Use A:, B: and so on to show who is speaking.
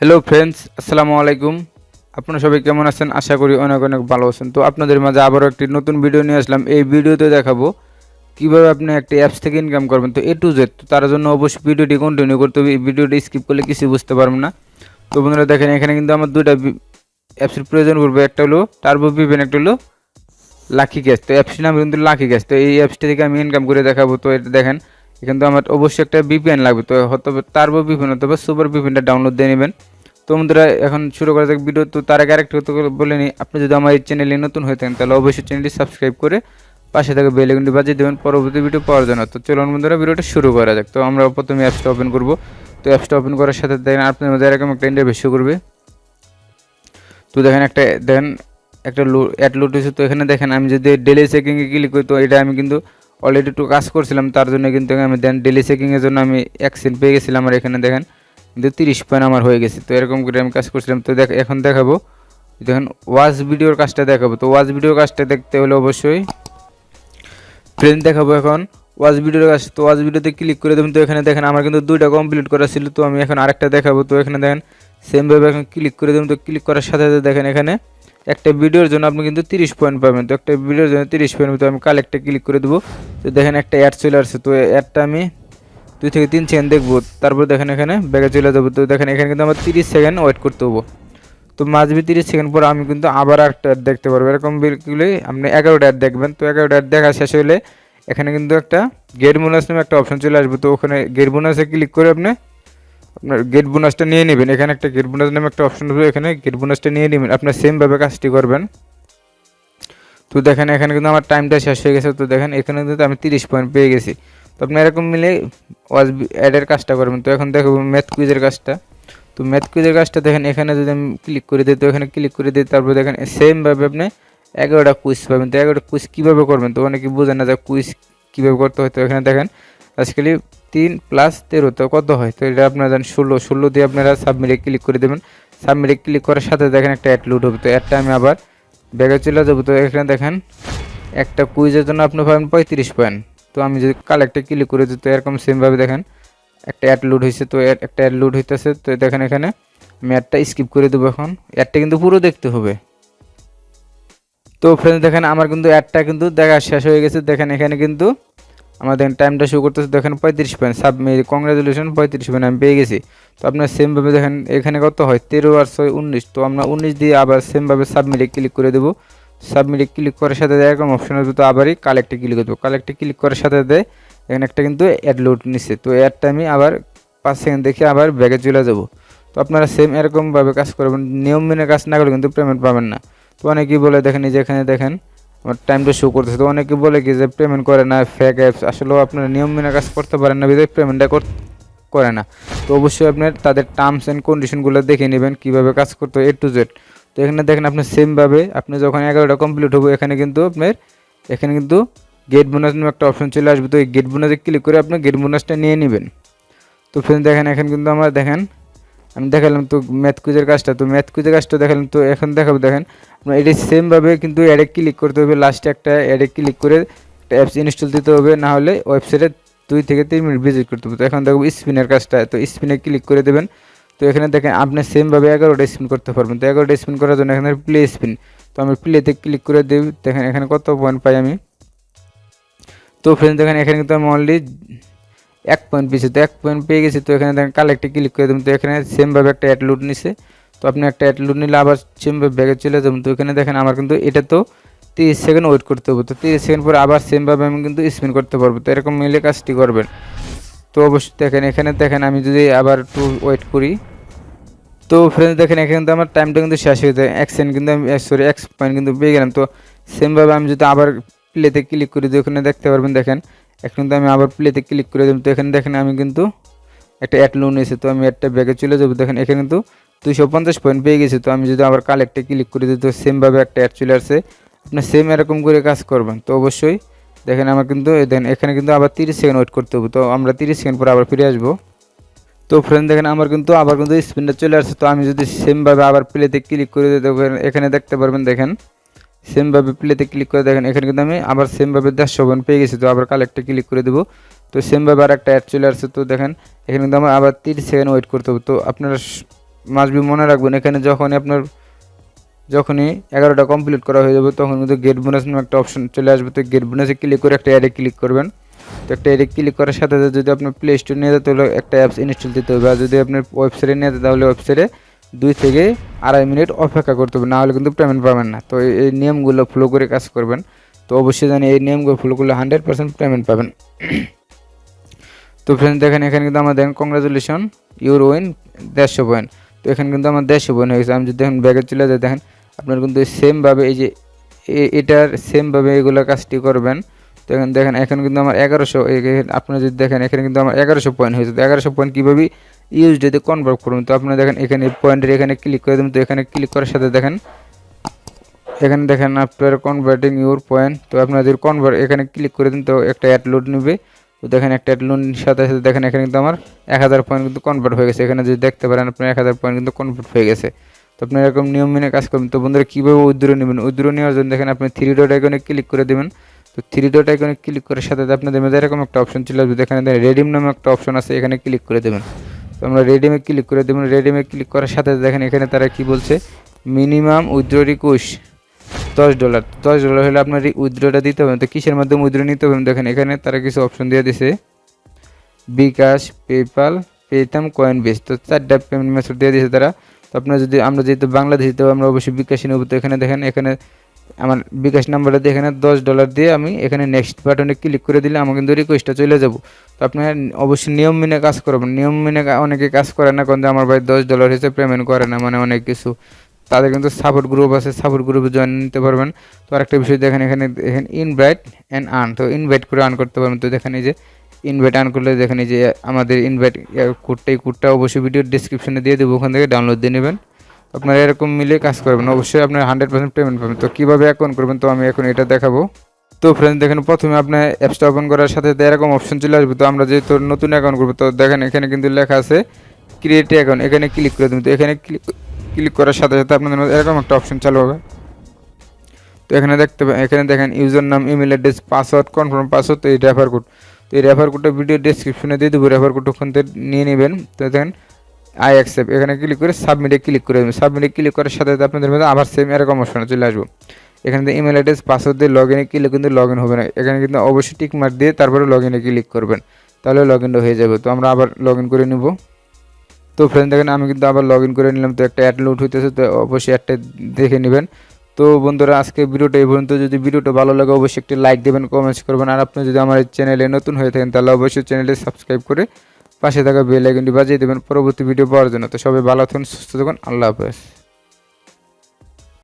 A: Hello friends আসসালামু আলাইকুম আপনারা সবাই কেমন আছেন? আশা করি অনেক অনেক ভালো আছেন। তো আপনাদের মাঝে আবারও একটি নতুন ভিডিও নিয়ে আসলাম। এই ভিডিওতে দেখাবো কীভাবে আপনি একটি অ্যাপস থেকে ইনকাম করবেন। তো এ টু জেড তো তার জন্য অবশ্যই ভিডিওটি কন্টিনিউ করতে হবে। এই ভিডিওটি স্কিপ করলে কিছু বুঝতে পারবেন না। তো বন্ধুরা দেখেন, এখানে কিন্তু আমার দুইটা অ্যাপসের প্রয়োজন পড়বে। একটা হলো টার্বো ভিভেন একটা হলো লাকি গ্যাস তো অ্যাপসটির নাম কিন্তু লাকি গ্যাস তো এই অ্যাপসটি থেকে আমি ইনকাম করে দেখাবো। তো এটা দেখেন এখানে তো আমার অবশ্যই একটা বিপিএন লাগবে। তো হয়তো টার্বো বিপিএন অথবা সুপার বিপিএনটা ডাউনলোড দিয়ে নেবেন। তো বন্ধুরা, এখন শুরু করা যাক ভিডিও তো তার আগে আরেকটা কথা বলে নিই। আপনি যদি আমার এই চ্যানেলে নতুন হয়ে থাকেন, তাহলে অবশ্যই চ্যানেলটি সাবস্ক্রাইব করে পাশে থাকা বেল আইকনটি বাজিয়ে দেবেন পরবর্তী ভিডিও পাওয়ার জন্য। তো চলুন বন্ধুরা ভিডিওটা শুরু করা যাক। তো আমরা প্রথমে অ্যাপসটা ওপেন করব। তো অ্যাপসটা ওপেন করার সাথে দেখেন আপনার মধ্যে এরকম একটা ইন্টারভিউ করবে। তো দেখেন একটা দেখেন একটা লো অ্যাড লোড হয়েছে তো এখানে দেখেন, আমি যদি ডেলি চেকিংয়ে ক্লিক করি, তো এটা আমি কিন্তু অলরেডি একটু কাজ করছিলাম, তার জন্য কিন্তু আমি দেন ডেলি চেকিংয়ের জন্য আমি এক অ্যাক্সেন্ট পেয়ে গেছিলাম, আর এখানে দেখেন কিন্তু তিরিশ পয়েন্ট আমার হয়ে গেছে। তো এরকম করে আমি কাজ করছিলাম। তো দেখ, এখন দেখাবো। দেখেন ওয়াচ ভিডিওর কাজটা দেখাবো। তো ওয়াচ ভিডিওর কাজটা দেখতে হলে অবশ্যই ট্রেন দেখাবো এখন। ওয়াচ ভিডিওর কাজ, তো ওয়াচ ভিডিওতে ক্লিক করে দেবেন। তো এখানে দেখেন, আমার কিন্তু দুইটা কমপ্লিট করা ছিল। তো আমি এখন আরেকটা দেখাবো। তো এখানে দেখেন সেমভাবে এখন ক্লিক করে দেবেন। তো ক্লিক করার সাথে সাথে দেখেন এখানে একটা ভিডিওর জন্য আপনি কিন্তু তিরিশ পয়েন্ট পাবেন। তো একটা ভিডিওর জন্য তিরিশ পয়েন্ট তো আমি কালেক্টে ক্লিক করে দেবো। তো দেখেন একটা অ্যাড চলে আসছে। তো অ্যাডটা আমি দুই থেকে তিন সেকেন্ড দেখব। তারপর দেখেন এখানে ব্যাগে চলে যাব। তো দেখেন এখানে কিন্তু আমার তিরিশ সেকেন্ড ওয়েট করতে হব। তো মাঝবি তিরিশ সেকেন্ড পর আমি কিন্তু আবার একটা অ্যাড দেখতে পারব। এরকম বিলকুলই আপনি এগারোটা অ্যাড দেখবেন। তো এগারোটা অ্যাড দেখা শেষ হলে এখানে কিন্তু একটা গেট বোনাস নামে একটা অপশন চলে আসবে। তো ওখানে গেট বোনাসে ক্লিক করে আপনি আপনার গেট বোনাসটা নিয়ে নেবেন। এখানে একটা গেট বোনাস নামে একটা অপশন হবে এখানে গেট বোনাসটা নিয়ে নেবেন। আপনার সেমভাবে কাজটি করবেন। তো দেখেন, এখানে কিন্তু আমার টাইমটা শেষ হয়ে গেছে। তো দেখেন, এখানে কিন্তু আমি তিরিশ পয়েন্ট পেয়ে গেছি। তো আপনি এরকম মিলে ওয়াজ অ্যাডের কাজটা করবেন। তো এখন দেখো ম্যাথ কুইজের কাজটা। তো ম্যাথ কুইজের কাজটা দেখেন, এখানে যদি আমি ক্লিক করে দিই, তো এখানে ক্লিক করে দিই, তারপর দেখেন সেমভাবে আপনি এগারোটা কুইজ পাবেন। তো এগারোটা কুইজ কীভাবে করবেন? তো অনেকে বোঝেন না যে কুইজ কীভাবে করতে হয়। তো এখানে দেখেন আজকালি তিন প্লাস তেরো, তো কত হয়? তো এটা আপনারা জানেন, ষোলো। ষোলো দিয়ে আপনারা সাবমিটে ক্লিক করে দেবেন। সাবমিটে ক্লিক করার সাথে দেখেন একটা অ্যাড লোড হবে। তো অ্যাডটা আমি আবার ব্যাগে চলে যাব। তো এখানে দেখেন, একটা কুইজের জন্য আপনি পাবেন পঁয়ত্রিশ পয়েন্ট তো আমি যদি কালেক্টে ক্লিক করে দিই, তো এরকম সেমভাবে দেখেন, একটা অ্যাড লোড হয়েছে। তো একটা অ্যাড লোড হইতেছে। তো দেখেন এখানে আমি অ্যাডটা স্কিপ করে দেবো এখন। অ্যাডটা কিন্তু পুরো দেখতে হবে। তো ফ্রেন্ড দেখেন, আমার কিন্তু অ্যাডটা কিন্তু দেখা শেষ হয়ে গেছে। দেখেন এখানে কিন্তু আমার দেখেন টাইমটা শো করতেছে, দেখেন পঁয়ত্রিশ পয়েন্ট সাব কংগ্রাচুলেশন পঁয়ত্রিশ পয়েন্ট আমি পেয়ে গেছি। তো আপনার সেমভাবে দেখেন, এখানে কত হয়? তেরো আর ছয় উনিশ। তো আমরা উনিশ দিয়ে আবার সেমভাবে সাবমিটে ক্লিক করে দেবো। সাবমিটে ক্লিক করার সাথে দেয় এরকম অপশন আসবে তো আবারই কালেক্টে ক্লিক করব। কালেক্টে ক্লিক করার সাথে সাথে এখানে একটা কিন্তু অ্যাড লোড নিচ্ছে। তো অ্যাডটা আমি আবার পাঁচ সেকেন্ড দেখে আবার ব্যাগে চলে যাব। তো আপনারা সেম এরকমভাবে কাজ করবেন। নিয়ম মেনে কাজ না করলে কিন্তু পেমেন্ট পাবেন না। তো অনেকেই বলে, দেখেন এই যে এখানে দেখেন টাইমটা শো করতেছে। তো অনেকে বলে কি যে পেমেন্ট করে না ফেক অ্যাপস আসলেও আপনারা নিয়ম মেনে কাজ করতে পারেন না, বিধায় পেমেন্টটা করে না। তো অবশ্যই আপনার তাদের টার্মস অ্যান্ড কন্ডিশনগুলো দেখে নেবেন, কীভাবে কাজ করতে এ টু জেড তো এখানে দেখেন আপনি সেমভাবে আপনি যখন এগারোটা কমপ্লিট হবে, এখানে কিন্তু আপনার, এখানে কিন্তু গেট বোনাস নামে একটা অপশন চলে আসবে। তো এই গেট বোনাসে ক্লিক করে আপনি গেট বোনাসটা নিয়ে নেবেন। তো ফ্রেন্ড দেখেন, এখন কিন্তু আমার দেখেন আমি দেখালাম তো ম্যাথ কুইজের কাজটা, তো ম্যাথ কুইজের কাজটা দেখালাম তো এখন দেখাবো, দেখেন। আপনার এটি সেমভাবে কিন্তু অ্যাডে ক্লিক করতে হবে লাস্টে একটা অ্যাডে ক্লিক করে একটা অ্যাপস ইনস্টল দিতে হবে, না হলে ওয়েবসাইটে দুই থেকে তিন মিনিট ভিজিট করতে হবে। তো এখন দেখব স্পিনের কাজটা, তো স্পিনে ক্লিক করে দেবেন। তো এখানে দেখেন আপনি সেমভাবে এগারোটা স্পিন করতে পারবেন। তো এগারোটা স্পিন করার জন্য এখানে প্লে স্পিন তো আমি প্লেতে ক্লিক করে দিই, দেখেন এখানে কত পয়েন্ট পাই আমি। তো ফ্রেন্ড দেখেন এখানে কিন্তু আমি অনলি এক পয়েন্ট পেয়েছি, তো এক পয়েন্ট পেয়ে গেছি, তো এখানে দেখেন কালেক্টে ক্লিক করে দেবেন তো এখানে সেমভাবে একটা অ্যাড লুট নিছে, তো আপনি একটা অ্যাড লুট নিলে আবার সেমভাবে ব্যাগে চলে যাবেন তো এখানে দেখেন আমার কিন্তু এটা তো তিরিশ সেকেন্ড ওয়েট করতে হবে, তো তিরিশ সেকেন্ড পরে আবার সেমভাবে আমি কিন্তু স্পিন করতে পারব, তো এরকম মিলে কাজটি করবেন। তো অবশ্যই দেখেন, এখানে দেখেন আমি যদি আবার একটু ওয়েট করি, তো ফ্রেন্ড দেখেন, এখানে কিন্তু আমার টাইমটা কিন্তু শেষ হয়ে যায়, এক সেকেন্ড কিন্তু আমি সরি এক পয়েন্ট কিন্তু পেয়ে গেলাম, তো সেমভাবে আমি যদি আবার প্লেতে ক্লিক করি, তো ওখানে দেখতে পারবেন, দেখেন এখন কিন্তু আমি আবার প্লেতে ক্লিক করে দেবো। তো এখানে দেখেন আমি কিন্তু একটা অ্যাড লোন এসে তো আমি একটা ব্যাগে চলে যাব। দেখেন এখানে কিন্তু দুশো পঞ্চাশ পয়েন্ট পেয়ে গেছি। তো আমি যদি আবার কালেক্টে ক্লিক করে দিই, তো সেমভাবে একটা অ্যাড চলে আসছে। আপনি সেম এরকম করে কাজ করবেন। তো অবশ্যই দেখেন আমার কিন্তু দেখেন, এখানে কিন্তু আবার তিরিশ সেকেন্ড ওয়েট করতে হবে। তো আমরা তিরিশ সেকেন্ড পরে আবার ফিরে আসব। তো ফ্রেন্ড দেখেন আমার কিন্তু আবার কিন্তু স্পিনটা চলে আসছে। তো আমি যদি সেমভাবে আবার প্লেতে ক্লিক করে দিই, তো এখানে দেখতে পারবেন, দেখেন। সেমভাবে প্লেতে ক্লিক করে দেখেন, এখানে কিন্তু আমি আবার সেমভাবে দেড়শো পয়েন্ট পেয়ে গেছি, তো আবার কালেক্টে ক্লিক করে দেবো। তো সেমভাবে আর একটা অ্যাড চলে আসছে, তো দেখেন, এখানে কিন্তু আমার আবার তিরিশ সেকেন্ড ওয়েট করতে হবে। তো আপনারা মাসবি মনে রাখবেন, এখানে যখনই আপনার, যখনই এগারোটা কমপ্লিট করা হয়ে যাবে, তখন কিন্তু গেট বোনাস নামে একটা অপশন চলে আসবে। তো গেট বোনাসে ক্লিক করে একটা অ্যাডে ক্লিক করবেন। তো একটা অ্যাডে ক্লিক করার সাথে সাথে যদি আপনার প্লে স্টোর নিয়ে যেতে হলে একটা অ্যাপস ইনস্টল দিতে হবে, আর যদি আপনার ওয়েবসাইটে নিয়ে যেতে তাহলে ওয়েবসাইটে দুই থেকে আড়াই মিনিট অপেক্ষা করতে হবে না হলে কিন্তু পেমেন্ট পাবেন না। তো এই- এই নিয়মগুলো ফলো করে কাজ করবেন। তো অবশ্যই জানি এই নিয়মগুলো ফলো করলে হান্ড্রেড পার্সেন্ট পেমেন্ট পাবেন। তো ফ্রেন্ড দেখেন, এখানে কিন্তু আমার দেখেন কংগ্রাচুলেশন ইউর উইন দেড়শো পয়েন্ট তো এখানে কিন্তু আমার দেড়শো পয়েন্ট হয়ে গেছে। আমি যদি দেখেন ব্যাগে চলে যাই, দেখেন আপনার কিন্তু সেমভাবে এই যে এটার সেমভাবে এগুলো কাজটি করবেন। তো এখন দেখেন, এখন কিন্তু আমার এগারোশো আপনারা যদি দেখেন, এখানে কিন্তু আমার এগারোশো পয়েন্ট হয়েছে। তো এগারোশো পয়েন্ট কীভাবে ইউএসডিতে কনভার্ট করুন, তো আপনারা দেখেন এখানে পয়েন্টের এখানে ক্লিক করে দেবেন, তো এখানে ক্লিক করার সাথে দেখেন, এখানে দেখেন আপনার কনভার্টিং ইউর পয়েন্ট তো আপনারা যদি কনভার্ট এখানে ক্লিক করে দিন, তো একটা অ্যাড লোড নেবে। তো দেখেন একটা অ্যাড লোড সাথে সাথে দেখেন এখানে কিন্তু আমার এক হাজার পয়েন্ট কিন্তু কনভার্ট হয়ে গেছে। এখানে যদি দেখতে পারেন, আপনার এক হাজার পয়েন্ট কিন্তু কনভার্ট হয়ে গেছে। তো আপনি এরকম নিয়ম মেনে কাজ করবেন। তো বন্ধুরা, কীভাবে উইথড্র নেবেন? উইথড্র নেওয়ার জন্য দেখেন আপনি থ্রি ডট আইকনে ক্লিক করে দেবেন। তো থ্রি ডট আইকনে ক্লিক করার সাথে আপনাদের মধ্যে এরকম একটা অপশন আসবে। এখানে রেডিম নামে একটা অপশন আছে, এখানে ক্লিক করে দেবেন। আমরা রেডিমে ক্লিক করে দেবেন রেডিমে ক্লিক করার সাথে দেখেন এখানে তারা কি বলছে? মিনিমাম উইথড্র রিকোয়েস্ট দশ ডলার দশ ডলার হলে আপনার উইথড্রটা দিতে হবে। তো কিসের মাধ্যমে উইথড্র নিতে হবে? দেখেন এখানে তারা কিছু অপশন দিয়ে দিছে। বিকাশ পেপাল পেতাম কয়েন বেস তো চারটা পেমেন্ট মেথড দিয়ে দিয়েছে তারা। তো আপনার যদি আমরা যেহেতু বাংলাদেশি তো আমরা অবশ্যই বিকাশই নেব। তো এখানে দেখেন, এখানে আমার বিকাশ নাম্বারটা দিয়ে এখানে দশ ডলার দিয়ে আমি এখানে নেক্সট বাটনে ক্লিক করে দিলে আমার কিন্তু রিকোয়েস্টটা চলে যাব। তো আপনার অবশ্যই নিয়ম মেনে কাজ করবেন। নিয়ম মেনে অনেকে কাজ করে না, কারণ আমার ভাই দশ ডলার হিসেবে পেমেন্ট করে না মানে অনেক কিছু। তাদের কিন্তু সাপোর্ট গ্রুপ আছে সাপোর্ট গ্রুপে জয়েন নিতে পারবেন। তো আরেকটা বিষয় দেখেন, এখানে এখানে ইনভাইট অ্যান্ড আর্ন তো ইনভাইট করে আর্ন করতে পারবেন। তো দেখেন এই যে ইনভাইট আর্ন করলে দেখেন এই যে আমাদের ইনভাইট কোডটা এই কোডটা অবশ্যই ভিডিও ডিসক্রিপশনে দিয়ে দেবো। ওখান থেকে ডাউনলোড দিয়ে নেবেন। আপনারা এরকম মিলে কাজ করবেন, অবশ্যই আপনার হান্ড্রেড পার্সেন্ট পেমেন্ট পাবেন। তো কীভাবে অ্যাকাউন্ট করবেন তো আমি এখন এটা দেখাবো। তো ফ্রেন্ড দেখেন প্রথমে আপনার অ্যাপসটা ওপেন করার সাথে এরকম অপশন চলে আসবে। তো আমরা যেহেতু নতুন অ্যাকাউন্ট করব, তো দেখেন এখানে কিন্তু লেখা আছে ক্রিয়েট অ্যাকাউন্ট এখানে ক্লিক করে দেবেন। তো এখানে ক্লিক ক্লিক করার সাথে সাথে আপনাদের মধ্যে এরকম একটা অপশন চালু হবে। তো এখানে দেখতে এখানে দেখেন user name email address password confirm password তো এই রেফার কোড তো এই রেফার কোডটা ভিডিও ডেসক্রিপশনে দিয়ে দেবো রেফার কোড ওখান থেকে নিয়ে নেবেন। তো দেখেন আই অ্যাকসেপ্ট এখানে ক্লিক করে সাবমিটে ক্লিক করে দেবেন। সাবমিটে ক্লিক করার সাথে সাথে আপনাদের মধ্যে আবার সেম এরকম অপশনে চলে আসব। এখানে ইমেল অ্যাড্রেস পাসওয়ার্ড দিয়ে লগ ইনে ক্লিক কিন্তু লগ ইন হবে না। এখানে কিন্তু অবশ্যই টিক মার্ক দিয়ে তারপরে লগ ইনে ক্লিক করবেন। তাহলে লগ ইনটা হয়ে যাবে। তো আমরা আবার লগ ইন করে নিব। তো ফ্রেন্ড দেখেন, আমি কিন্তু আবার লগ ইন করে নিলাম। তো একটা অ্যাড লোড হইতেছে, তো অবশ্যই অ্যাডটা দেখে নেবেন। তো বন্ধুরা, আজকে ভিডিওটা এই পর্যন্ত। যদি ভিডিওটা ভালো লাগে, অবশ্যই একটি লাইক দেবেন কমেন্টস করবেন। আর আপনি যদি আমার এই চ্যানেলে নতুন হয়ে থাকেন, তাহলে অবশ্যই চ্যানেলটি সাবস্ক্রাইব করে পাশে থাকা বেল আইকনটি বাজিয়ে দেবেন। পরবর্তী ভিডিও পাওয়ার জন্য। তো সবাই ভালো থাকুন, সুস্থ থাকুন। আল্লাহ হাফেজ।